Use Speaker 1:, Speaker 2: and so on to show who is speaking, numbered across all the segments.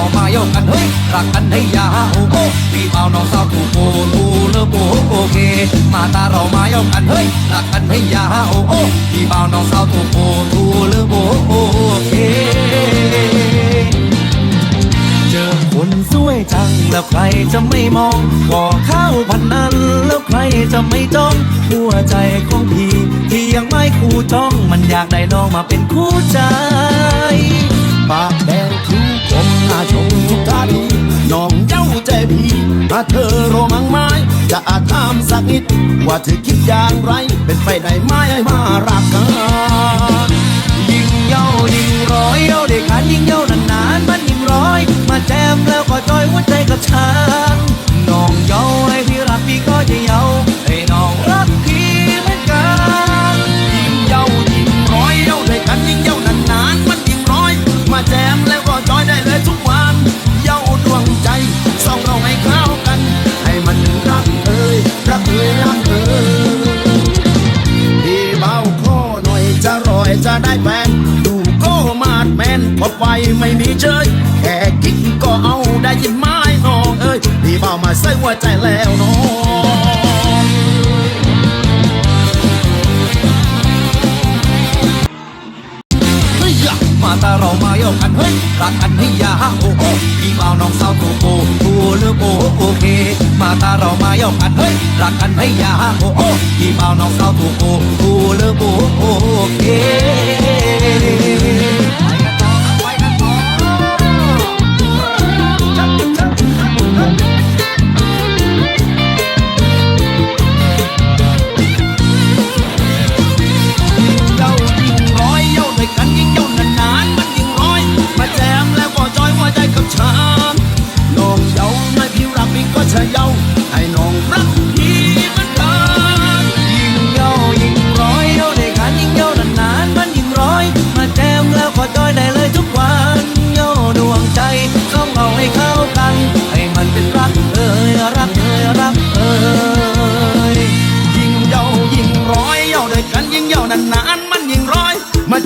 Speaker 1: าเรามาโยกกันเฮ้ยรักกันให้ยาโอ้พี่เบาน้องสาวถูกโกูเลโบโอเค มาตาเรามาโยกกันเฮ้ยรักกันให้ยาโอ้พี่เบาน้องสาวถูกโกูเลโบโอเคเจอคนสวยจังแล้วใครจะไม่มองก่อข้าวพันนั้นแล้วใครจะไม่จ้องหัวใจของพี่ที่ยังไม่คู่จ้องมันอยากได้น้องมาเป็นคู่ใจ
Speaker 2: มังไม้จะอาถามสักนิด ว่าเธอคิดอย่างไร เป็นไปได้ไหมให้มารักกัน
Speaker 1: จะร
Speaker 2: จะได้แฟนดูโก้มาดแมนพอไปไม่มีเชยแค่คิดก็เอาได้ยินไม้น้องเอ้ยพี่เบามาใส่หัวใจแล้วน้อง
Speaker 1: มาตาเรามาโยกกันเฮ้ยรักกันให้ยาวโอ้โหพี่บ่าวน้องสาวถูกโกทูเลือกโอโอเค มาตาเรา มาโยกกันเฮ้ยรักกันให้ยาวโอ้โอ้พี่บ่าวน้องสาวถูกโอ้กทูเลิกโอ้โอเค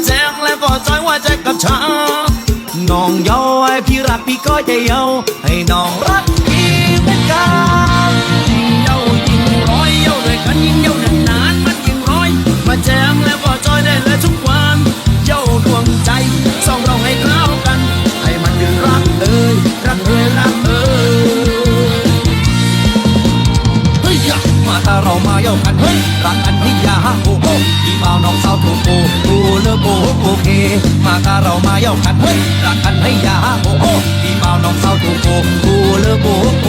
Speaker 2: แจมแล้วก็จอยหัวใจกับฉันน้องเย้าให้พี่
Speaker 1: รักพี่ก็จะเย้าให้น้องรักพี่เหมือนกัน
Speaker 2: ยิงเย้ายิงร้อยเย้าด้วยกันยิงเย้านานๆมันยิงร้อยมาแจมแล้วก็จอยได้เลยทุกวันเย้าดวงใจสองเราให้เข้ากัน ให้มันยืนรักเอ่ยรักเอ่ยรักเอ่ย
Speaker 1: เฮ้ยมาตาเรามาเย้ากันเฮ้ยรักกันให้ยาโอ้โหพี่บ่าวน้องสาวถูกโกทู อกโกโอเค มาตาเรามาเย้ากันเฮ้ยรักกันให้ยาวโอ้โหพี่บ่าวน้องสาวถูกโกทูเลือกโกโอ